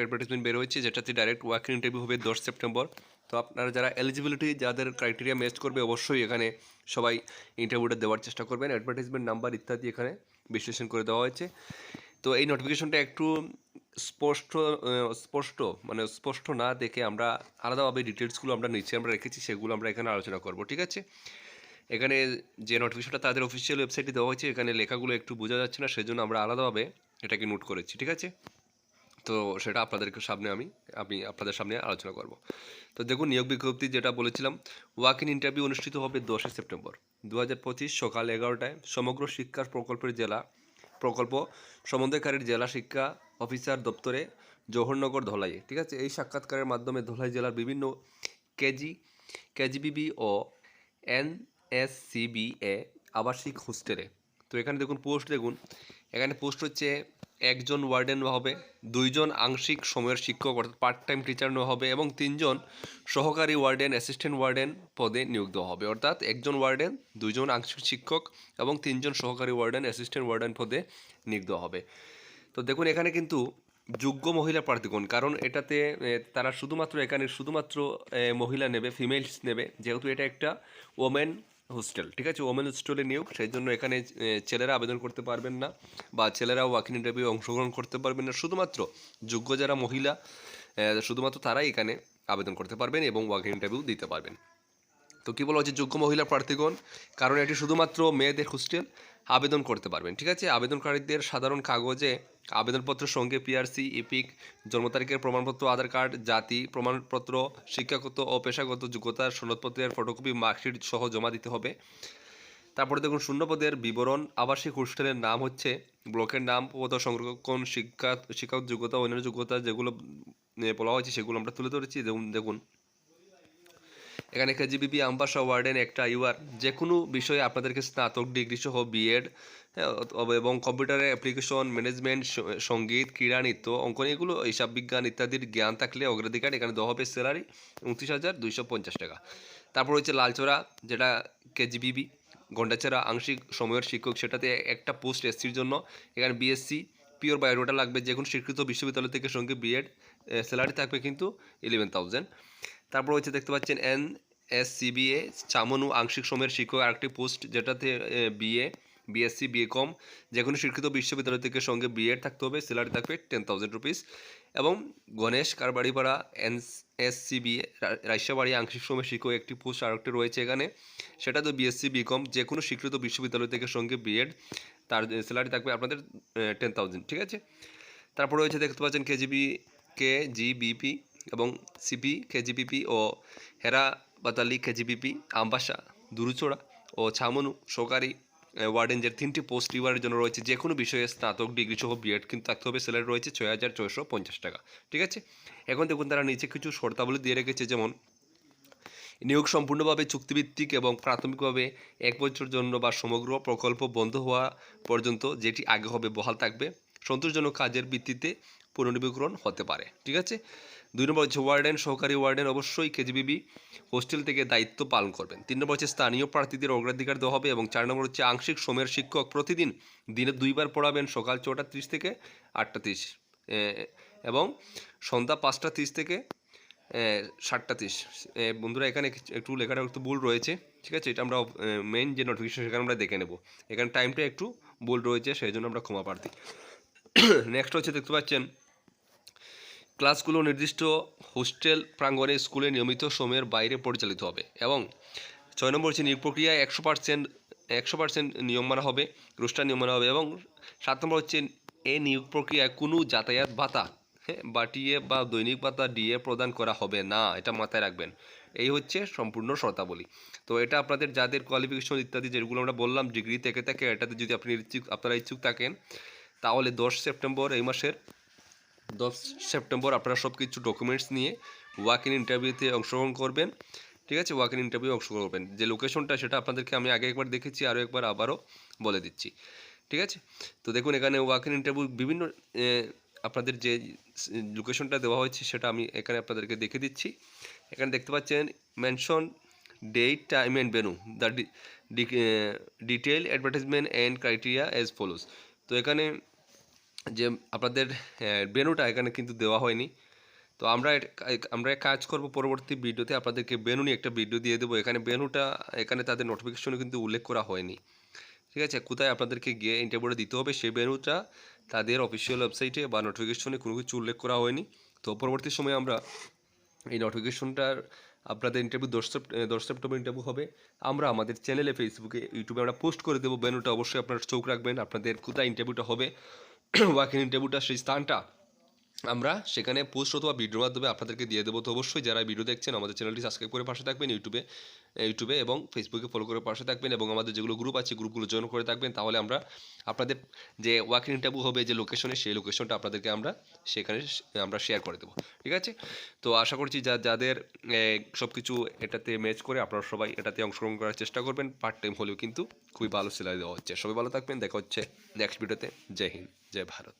Advertisement বের হয়েছে যেটাতে ডাইরেক্ট ইন ইন্টারভিউ হবে দশ সেপ্টেম্বর। তো আপনারা যারা এলিজিবিলিটি যাদের ক্রাইটেরিয়া ম্যাচ করবে, অবশ্যই এখানে সবাই ইন্টারভিউটা দেওয়ার চেষ্টা করবেন। অ্যাডভার্টাইজমেন্ট নাম্বার ইত্যাদি এখানে বিশ্লেষণ করে দেওয়া হয়েছে। তো এই নোটিফিকেশনটা একটু স্পষ্ট স্পষ্ট মানে স্পষ্ট না দেখে আমরা আলাদাভাবে ডিটেলসগুলো আমরা নিচে আমরা রেখেছি, সেগুলো আমরা এখানে আলোচনা করব, ঠিক আছে? এখানে যে নোটিফিকেশনটা তাদের অফিসিয়াল ওয়েবসাইটে দেওয়া হয়েছে, এখানে লেখাগুলো একটু বোঝা যাচ্ছে না, সেজন্য আমরা আলাদাভাবে এটাকে নোট করেছি, ঠিক আছে? তো সেটা আপনাদেরকে সামনে আমি আমি আপনাদের সামনে আলোচনা করব। তো দেখুন, নিয়োগ বিজ্ঞপ্তি যেটা বলেছিলাম ওয়াক ইন ইন্টারভিউ অনুষ্ঠিত হবে দশই সেপ্টেম্বর। দু হাজার পঁচিশ সকাল এগারোটায় সমগ্র শিক্ষা প্রকল্পের জেলা, প্রকল্প সমন্বয়কারীর জেলা শিক্ষা অফিসার দপ্তরে জওহরনগর ধলাইয়ে, ঠিক আছে? এই সাক্ষাৎকারের মাধ্যমে ধলাই জেলার বিভিন্ন কেজি, কেজিবিবি ও এনএসসিবি এ আবাসিক হোস্টেলে। তো এখানে দেখুন পোস্ট, দেখুন। এখানে পোস্ট হচ্ছে একজন ওয়ার্ডেন হবে, দুইজন আংশিক সময়ের শিক্ষক অর্থাৎ পার্ট টাইম টিচার নেওয়া হবে এবং তিনজন সহকারী ওয়ার্ডেন অ্যাসিস্ট্যান্ট ওয়ার্ডেন পদে নিয়োগ দেওয়া হবে। অর্থাৎ একজন ওয়ার্ডেন, দুইজন আংশিক শিক্ষক এবং তিনজন সহকারী ওয়ার্ডেন অ্যাসিস্ট্যান্ট ওয়ার্ডেন পদে নিয়োগ দেওয়া হবে। তো দেখুন, এখানে কিন্তু যোগ্য মহিলা প্রার্থীগণ কারণ এটাতে তারা শুধুমাত্র এখানে শুধুমাত্র মহিলা নেবে ফিমেলস নেবে। যেহেতু এটা একটা ওমেন হোস্টেল, ঠিক আছে? ওমেন হোস্টেলে নিয়োগ সেই জন্য এখানে ছেলেরা আবেদন করতে পারবেন না বা ছেলেরা ওয়াকিং ইন্টারভিউ অংশগ্রহণ করতে পারবেন না। শুধুমাত্র যোগ্য যারা মহিলা শুধুমাত্র তারাই এখানে আবেদন করতে পারবেন এবং ওয়াকিং ইন্টারভিউ দিতে পারবেন। তো কী বলা হচ্ছে যোগ্য মহিলা প্রার্থীগণ, কারণ এটি শুধুমাত্র মেয়েদের হোস্টেল আবেদন করতে পারবেন, ঠিক আছে? আবেদনকারীদের সাধারণ কাগজে আবেদনপত্রের সঙ্গে পিআরসি ইপিক জন্ম তারিখের প্রমাণপত্র, আধার কার্ড, জাতি, প্রমাণপত্র, শিক্ষাগত ও পেশাগত যোগ্যতার সনদপত্রের ফটোকপি মার্কশিট সহ জমা দিতে হবে। তারপরে দেখুন শূন্যপদের বিবরণ, আবাসিক হোস্টেলের নাম হচ্ছে, ব্লকের নাম পদ সংরক্ষণ, শিক্ষা, শিক্ষাগত যোগ্যতা, অন্যান্য যোগ্যতা যেগুলো বলা হয়েছে সেগুলো আমরা তুলে ধরেছি। দেখুন দেখুন এখানে কেজিবিপি আম্বাসা ওয়ার্ডেন একটা ইউআর যে কোনো বিষয়ে আপনাদেরকে স্নাতক, ডিগ্রি সহ বিএড এবং কম্পিউটারে অ্যাপ্লিকেশন ম্যানেজমেন্ট সংগীত, ক্রীড়া, নৃত্য, অঙ্কন এগুলো, হিসাব বিজ্ঞান ইত্যাদির জ্ঞান থাকলে অগ্রাধিকার এখানে দেওয়া হবে স্যালারি উনত্রিশ হাজার দুইশো পঞ্চাশ টাকা। তারপর হচ্ছে লালচোরা, যেটা কেজিবিবি গন্ডাচেরা আংশিক সময়ের শিক্ষক, সেটাতে একটা পোস্ট এসসির জন্য। এখানে বিএসসি পিওর বায়োডাটা লাগবে যে কোনো স্বীকৃত বিশ্ববিদ্যালয় থেকে সঙ্গে বিএড স্যালারি থাকবে কিন্তু ইলেভেন থাউজেন্ড তারপর হচ্ছে দেখতে পাচ্ছেন এন এস সিবিএ চামনু আংশিক সময়ের শিক্ষক, আরেকটি পোস্ট যেটাতে বিএ, বিএসসি, বিএ কম যে কোনো শিক্ষিত বিশ্ববিদ্যালয় থেকে সঙ্গে বিএড থাকতে হবে স্যালারি থাকবে টেন থাউজেন্ড রুপিস এবং Ganesh Karbaripara N S CBA Raisabari আংশিক সময়ের শিক্ষক, একটি পোস্ট আরেকটি রয়েছে এখানে সেটা তো বিএসসি বিকম যে কোনো স্বীকৃত বিশ্ববিদ্যালয় থেকে সঙ্গে বিএড তার স্যালারি থাকবে আপনাদের টেন থাউজেন্ড ঠিক আছে? তারপরে হচ্ছে দেখতে পাচ্ছেন কেজিবি, কে জিবিপি এবং সিপি কেজিপিপি ও হেরা বাতালি কেজিপিপি আমবাসা, দুরুচোড়া ও ছামনু সরকারি ওয়ার্ডেন যে তিনটি পোস্ট ইউয়ারের জন্য রয়েছে যে কোনো বিষয়ে স্নাতক, ডিগ্রি সহ বিএড কিন্তু থাকতে হবে। স্যালারি রয়েছে ছয় হাজার ছয়শো পঞ্চাশ টাকা। ঠিক আছে? এখন দেখুন তারা নিচে কিছু শর্তাবলী দিয়ে রেখেছে, যেমন নিয়োগ সম্পূর্ণভাবে চুক্তিভিত্তিক এবং প্রাথমিকভাবে এক বছর জন্য বা সমগ্র প্রকল্প বন্ধ হওয়া পর্যন্ত যেটি আগে হবে বহাল থাকবে। সন্তোষজনক কাজের ভিত্তিতে পুনর্নবীকরণ হতে পারে। ঠিক আছে? দুই নম্বর হচ্ছে ওয়ার্ডেন, সহকারী ওয়ার্ডেন অবশ্যই কেজিবিবি হোস্টেল থেকে দায়িত্ব পালন করবেন। তিন নম্বর হচ্ছে স্থানীয় প্রার্থীদের অগ্রাধিকার দেওয়া হবে এবং চার নম্বর হচ্ছে আংশিক সময়ের শিক্ষক প্রতিদিন দিনে দুইবার পড়াবেন সকাল ছটা ত্রিশ থেকে আটটা ত্রিশ এবং সন্ধ্যা পাঁচটা ত্রিশ থেকে ষাটটা তিরিশ। বন্ধুরা, এখানে একটু লেখাটা একটু ভুল রয়েছে, ঠিক আছে? এটা আমরা মেইন যে নোটিফিকেশন সেখানে আমরা দেখে নেব। এখানে টাইমটা একটু ভুল রয়েছে, সেই জন্য আমরা ক্ষমা প্রার্থী। নেক্সট হচ্ছে দেখতে পাচ্ছেন ক্লাসগুলো নির্দিষ্ট হোস্টেল প্রাঙ্গণে স্কুলে নিয়মিত সময়ের বাইরে পরিচালিত হবে এবং ছয় নম্বর হচ্ছে নিয়োগ প্রক্রিয়ায় একশো পার্সেন্ট একশো পার্সেন্ট নিয়ম মানা হবে, রুস্টার নিয়ম মানা হবে এবং সাত নম্বর হচ্ছে এ নিয়োগ প্রক্রিয়ায় কোনো যাতায়াত ভাতা হ্যাঁ বা টিএ বা দৈনিক ভাতা ডিএ প্রদান করা হবে না, এটা মাথায় রাখবেন। এই হচ্ছে সম্পূর্ণ শর্তাবলী। তো এটা আপনাদের যাদের কোয়ালিফিকেশন ইত্যাদি যেগুলো আমরা বললাম ডিগ্রি থেকে থাকে, এটাতে যদি আপনি ইচ্ছুক, আপনারা ইচ্ছুক থাকেন, তাহলে দশ সেপ্টেম্বর এই মাসের দশ সেপ্টেম্বর আপনারা সব কিছু ডকুমেন্টস নিয়ে ওয়াক ইন ইন্টারভিউতে অংশগ্রহণ করবেন। ঠিক আছে? ওয়াক ইন ইন্টারভিউ অংশগ্রহণ করবেন। যে লোকেশনটা সেটা আপনাদেরকে আমি আগে একবার দেখেছি আরও একবার আবারও বলে দিচ্ছি। ঠিক আছে? তো দেখুন, এখানে ওয়াক ইন ইন্টারভিউ বিভিন্ন আপনাদের যে লোকেশনটা দেওয়া হয়েছে সেটা আমি এখানে আপনাদেরকে দেখে দিচ্ছি। এখানে দেখতে পাচ্ছেন mention date time and venue the detail advertisement and criteria as follows তো এখানে যে আপনাদের বেনুটা এখানে কিন্তু দেওয়া হয়নি। তো আমরা আমরা কাজ করব, পরবর্তী ভিডিওতে আপনাদেরকে বেনু নিয়ে একটা ভিডিও দিয়ে দেবো। এখানে বেনুটা, এখানে তাদের নোটিফিকেশনে কিন্তু উল্লেখ করা হয়নি। ঠিক আছে? কোথায় আপনাদেরকে গিয়ে ইন্টারভিউটা দিতে হবে, সেই বেনুটা তাদের অফিসিয়াল ওয়েবসাইটে বা নোটিফিকেশনে কোনো কিছু উল্লেখ করা হয়নি। তো পরবর্তী সময়ে আমরা এই নোটিফিকেশনটার আপনাদের ইন্টারভিউ দশ দশ সেপ্টেম্বর ইন্টারভিউ হবে। আমরা আমাদের চ্যানেলে ফেসবুকে ইউটিউবে আমরা পোস্ট করে দেবো। বেনুটা অবশ্যই আপনারা চোখ রাখবেন, আপনাদের কোথায় ইন্টারভিউটা হবে। ওয়াকিং ইন্টারভিউটা সেই স্থানটা আমরা সেখানে পোস্ট অথবা ভিডিওর মাধ্যমে আপনাদেরকে দিয়ে দেবো। তো অবশ্যই যারা ভিডিও দেখছেন, আমাদের চ্যানেলটি সাবস্ক্রাইব করে পাশে থাকবেন ইউটিউবে ইউটিউবে এবং ফেসবুকে ফলো করে পাশে থাকবেন এবং আমাদের যেগুলো গ্রুপ আছে গ্রুপগুলো জয়েন করে থাকবেন, তাহলে আমরা আপনাদের যে ওয়াকিং ইন্টারভিউ হবে, যে লোকেশনে সেই লোকেশনটা আপনাদেরকে আমরা সেখানে আমরা শেয়ার করে দেবো। ঠিক আছে? তো আশা করছি যা, যাদের সব কিছু এটাতে ম্যাচ করে আপনারা সবাই এটাতে অংশগ্রহণ করার চেষ্টা করবেন। পার্ট টাইম হলেও কিন্তু খুবই ভালো সেলাই দেওয়া হচ্ছে। সবাই ভালো থাকবেন। দেখা হচ্ছে নেক্সট ভিডিওতে জয় হিন্দ। জয় ভারত।